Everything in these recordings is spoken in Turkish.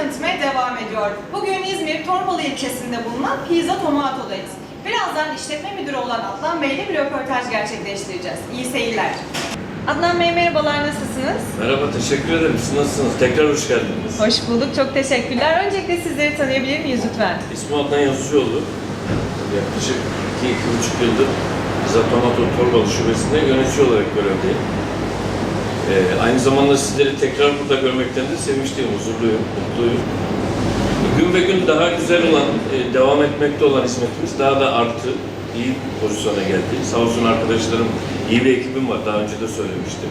tanıtmaya devam ediyor. Bugün İzmir Torbalı ilçesinde bulunan Pizza Tomato'dayız. Birazdan işletme müdürü olan Adnan Bey ile bir röportaj gerçekleştireceğiz. İyi seyirler. Adnan Bey merhabalar, nasılsınız? Merhaba, teşekkür ederim. Siz nasılsınız? Tekrar hoş geldiniz. Hoş bulduk, çok teşekkürler. Öncelikle sizleri tanıyabilir miyiz lütfen? İsmim Adnan Yazıcıoğlu. Yaklaşık 2-2,5 yıldır Bizzat Tomato Torbalı Şubesi'nde yönetici olarak görevdeyim. Ee, aynı zamanda sizleri tekrar burada görmekten de sevinçliyim, huzurluyum, mutluyum. Gün ve gün daha güzel olan, e, devam etmekte olan hizmetimiz daha da arttı. İyi pozisyona geldi. Sağ olsun arkadaşlarım, iyi bir ekibim var. Daha önce de söylemiştim.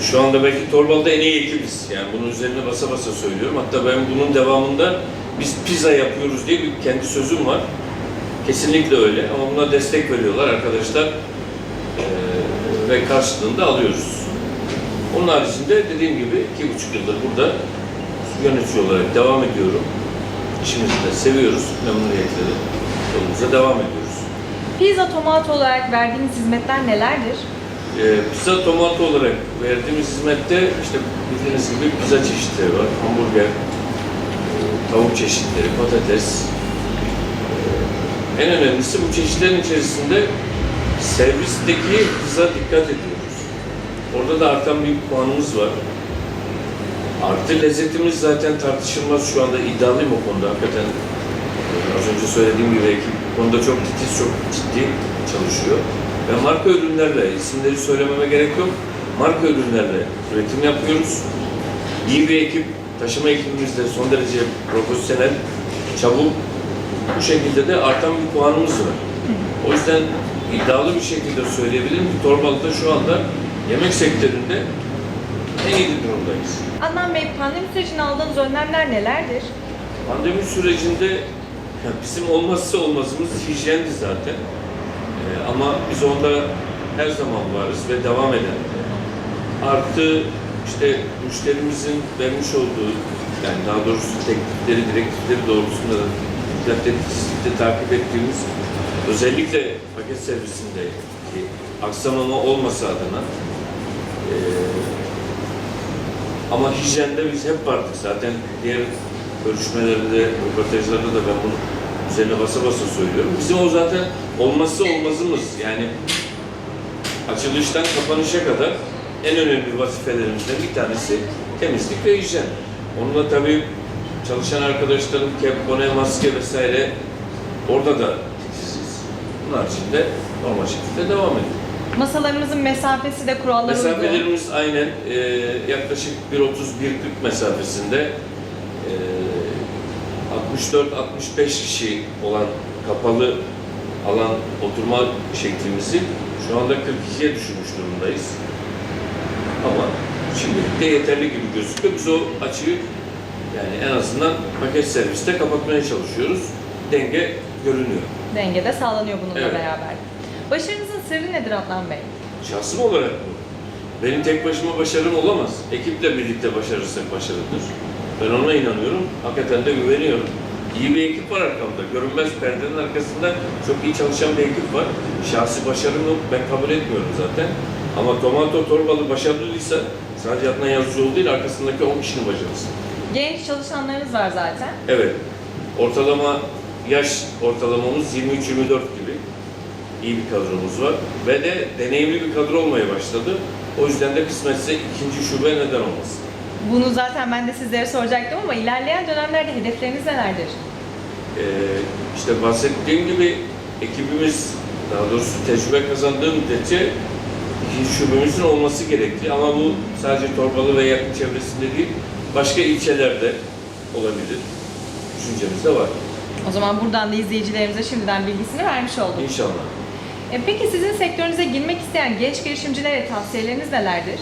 Şu anda belki Torbalı'da en iyi ekibiz. Yani bunun üzerine basa basa söylüyorum. Hatta ben bunun devamında biz pizza yapıyoruz diye bir kendi sözüm var. Kesinlikle öyle ama buna destek veriyorlar arkadaşlar. Ee, ve karşılığında alıyoruz. Onun haricinde dediğim gibi iki buçuk yıldır burada yönetici olarak devam ediyorum. İşimizi de seviyoruz, memnuniyetle de yolumuza devam ediyoruz. Pizza Tomato olarak verdiğiniz hizmetler nelerdir? Ee, pizza tomato olarak verdiğimiz hizmette işte bildiğiniz gibi pizza çeşitleri var. Hamburger, e, tavuk çeşitleri, patates. Ee, En önemlisi bu çeşitlerin içerisinde servisteki hıza dikkat ediyoruz. Orada da artan bir puanımız var. Artı lezzetimiz zaten tartışılmaz şu anda iddialıyım o konuda hakikaten. e, Az önce söylediğim gibi ekip bu konuda çok titiz, çok ciddi çalışıyor. Ve marka ürünlerle, isimleri söylememe gerek yok, marka ürünlerle üretim yapıyoruz. İyi bir ekip, taşıma ekibimiz de son derece profesyonel, çabuk. Bu şekilde de artan bir puanımız var. O yüzden iddialı bir şekilde söyleyebilirim ki Torbalı'da şu anda yemek sektöründe en iyi durumdayız. Adnan Bey, pandemi sürecinde aldığınız önlemler nelerdir? Pandemi sürecinde bizim olmazsa olmazımız hijyendi zaten. Ee, ama biz onda her zaman varız ve devam eden. Artı işte müşterimizin vermiş olduğu yani daha doğrusu teklifleri, direktifleri doğrultusunda da dikkatli takip ettiğimiz özellikle paket servisindeki aksamama olması adına eee ama hijyende biz hep vardık zaten. Diğer görüşmelerde, röportajlarda da ben bunu üzerine basa basa söylüyorum. Bizim o zaten olmazsa olmazımız. Yani açılıştan kapanışa kadar en önemli vazifelerimizden bir tanesi temizlik ve hijyen. Onunla tabii çalışan arkadaşlarım kep, maske vesaire orada da titiziz. Bunun haricinde normal şekilde devam ediyor. Masalarımızın mesafesi de kurallara uygun. Mesafelerimiz aynen e, yaklaşık 1.30-1.40 mesafesinde e, 64-65 kişi olan kapalı alan oturma şeklimizi şu anda 42'ye düşürmüş durumdayız. Ama şimdilik de yeterli gibi gözüküyor. Biz o açığı yani en azından paket serviste kapatmaya çalışıyoruz. Denge görünüyor. Denge de sağlanıyor bununla Evet. beraber. Başarınızın sırrı nedir Adnan Bey? Şahsım olarak bu. Benim tek başıma başarım olamaz. Ekiple birlikte başarırsak başarıdır. Ben ona inanıyorum. Hakikaten de güveniyorum. İyi bir ekip var arkamda. Görünmez perdenin arkasında çok iyi çalışan bir ekip var. Şahsi başarımı ben kabul etmiyorum zaten. Ama Tomato Torbalı başarılıysa sadece Adnan Yazıcıoğlu değil arkasındaki 10 kişinin başarısı. Genç çalışanlarınız var zaten. Evet. Ortalama yaş ortalamamız 23-24 gibi. İyi bir kadromuz var. Ve de deneyimli bir kadro olmaya başladı. O yüzden de kısmetse ikinci şube neden olmasın. Bunu zaten ben de sizlere soracaktım ama ilerleyen dönemlerde hedefleriniz nelerdir? Ee, işte bahsettiğim gibi ekibimiz daha doğrusu tecrübe kazandığı müddetçe ikinci şubemizin olması gerekli. Ama bu sadece Torbalı ve yakın çevresinde değil, başka ilçelerde olabilir. Düşüncemiz de var. O zaman buradan da izleyicilerimize şimdiden bilgisini vermiş olduk. İnşallah. E, peki sizin sektörünüze girmek isteyen genç girişimcilere tavsiyeleriniz nelerdir?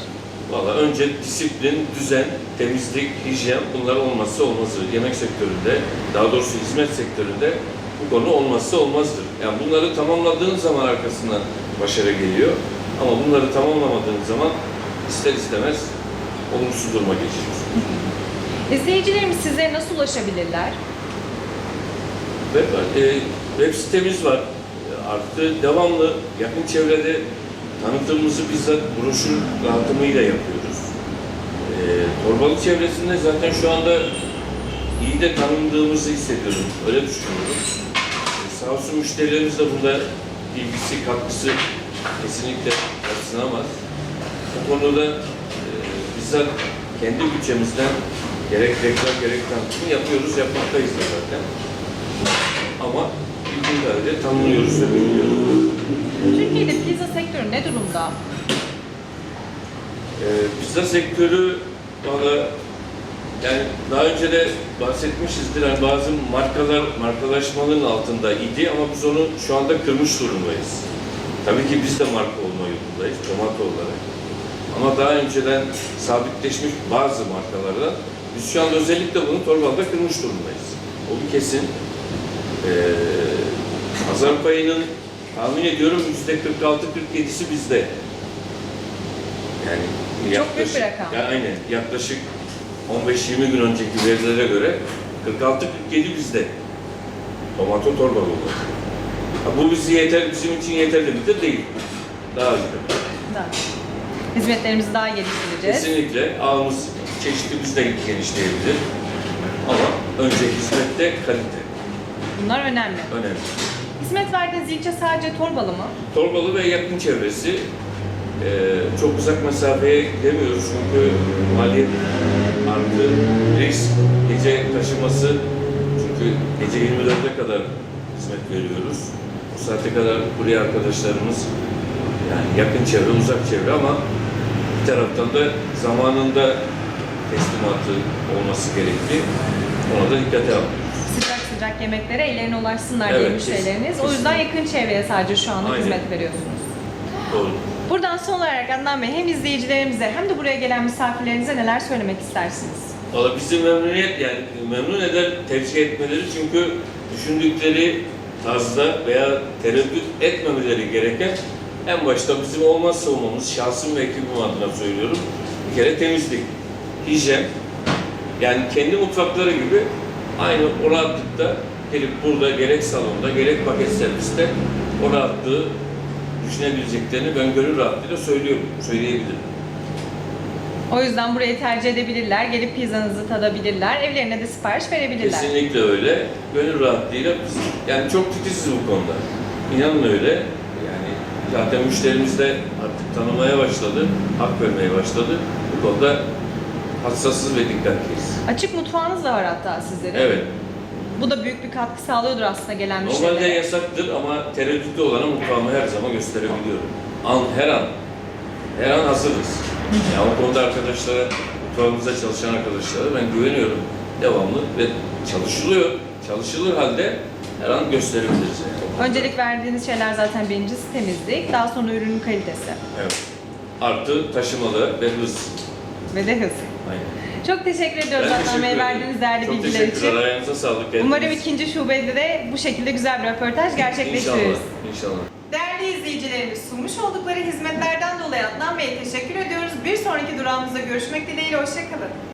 Valla önce disiplin, düzen, temizlik, hijyen bunlar olmazsa olmazı. Yemek sektöründe, daha doğrusu hizmet sektöründe bu konu olmazsa olmazdır. Yani bunları tamamladığın zaman arkasından başarı geliyor. Ama bunları tamamlamadığın zaman ister istemez olumsuz duruma geçiyorsun. İzleyicilerimiz sizlere nasıl ulaşabilirler? Web, e, web sitemiz var. Artı devamlı yakın çevrede tanıtımımızı bizzat broşür dağıtımıyla yapıyoruz. E, Torbalı çevresinde zaten şu anda iyi de tanındığımızı hissediyorum. Öyle düşünüyorum. E, sağ olsun müşterilerimiz de burada ilgisi, katkısı kesinlikle yatsınamaz. Bu konuda e, bizzat kendi bütçemizden gerek reklam gerek tanıtım yapıyoruz, yapmaktayız da zaten. Ama bildiğim kadarıyla tanınıyoruz ve bilmiyoruz. Türkiye'de pizza sektörü ne durumda? Ee, pizza sektörü valla yani daha önce de bahsetmişizdir hani bazı markalar markalaşmanın altında idi ama biz onu şu anda kırmış durumdayız. Tabii ki biz de marka olma yolundayız tomato olarak. Ama daha önceden sabitleşmiş bazı markalardan biz şu anda özellikle bunu Torbalı'da kırmış durumdayız. O bir kesin. Ee, pazar payının tahmin ediyorum yüzde 46-47'si bizde. Yani Çok büyük bir rakam. Ya aynen. Yaklaşık 15-20 gün önceki verilere göre 46-47 bizde. Tomato torba. Ha, bu bizi yeter, bizim için yeterli midir? Değil. Daha iyi. Da. Hizmetlerimizi daha geliştireceğiz. Kesinlikle ağımız çeşitliliğimiz de genişleyebilir. Ama önce hizmette kalite Bunlar önemli. önemli. Hizmet verdiğiniz ilçe sadece Torbalı mı? Torbalı ve yakın çevresi eee, çok uzak mesafeye gidemiyoruz çünkü maliyet artı risk, gece taşıması çünkü gece 24'e kadar hizmet veriyoruz. Bu saate kadar buraya arkadaşlarımız yani yakın çevre, uzak çevre ama bir taraftan da zamanında teslimatı olması gerekli. Ona da dikkate alıyoruz. Sıcak yemeklere ellerine ulaşsınlar Evet, diye kesin- müşterileriniz. O yüzden yakın çevreye sadece şu anda Aynen. hizmet veriyorsunuz. Doğru. Buradan son olarak Adnan Bey hem izleyicilerimize hem de buraya gelen misafirlerinize neler söylemek istersiniz? Valla bizi memnuniyet yani memnun eder tercih etmeleri çünkü düşündükleri tarzda veya tereddüt etmemeleri gereken en başta bizim olmazsa olmamız şahsım ve ekibim adına söylüyorum. Bir kere temizlik, hijyen. Yani kendi mutfakları gibi aynı o rahatlıkta gelip burada gerek salonda gerek paket serviste o rahatlığı düşünebileceklerini ben gönül rahatlığıyla söylüyorum, söyleyebilirim. O yüzden burayı tercih edebilirler, gelip pizzanızı tadabilirler, evlerine de sipariş verebilirler. Kesinlikle öyle. Gönül rahatlığıyla yani çok titiziz bu konuda. İnanın öyle. Yani zaten müşterimiz de artık tanımaya başladı, hak vermeye başladı. Bu konuda hassasız ve dikkatliyiz. Açık mutfağınız da var hatta sizlerin. Evet. Bu da büyük bir katkı sağlıyordur aslında gelen Normalde müşterilere. yasaktır ama tereddütlü olana mutfağımı her zaman gösterebiliyorum. An, her an. Her an hazırız. Yani o konuda arkadaşlara, mutfağımızda çalışan arkadaşlara ben güveniyorum. Devamlı ve çalışılıyor. Çalışılır halde her an gösterebiliriz yani. Öncelik verdiğiniz şeyler zaten birincisi temizlik, daha sonra ürünün kalitesi Evet. Artı taşımalı ve hız. ve de hız. Aynen. Çok teşekkür ediyoruz Ben Adnan Bey verdiğiniz değerli Çok bilgiler teşekkürler. için. Ayağınıza sağlık. Umarım Hepiniz. ikinci şubede de bu şekilde güzel bir röportaj gerçekleştiririz. İnşallah. İnşallah. Değerli izleyicilerimiz sunmuş oldukları hizmetlerden dolayı Adnan Bey'e teşekkür ediyoruz. Bir sonraki durağımızda görüşmek dileğiyle. Hoşçakalın.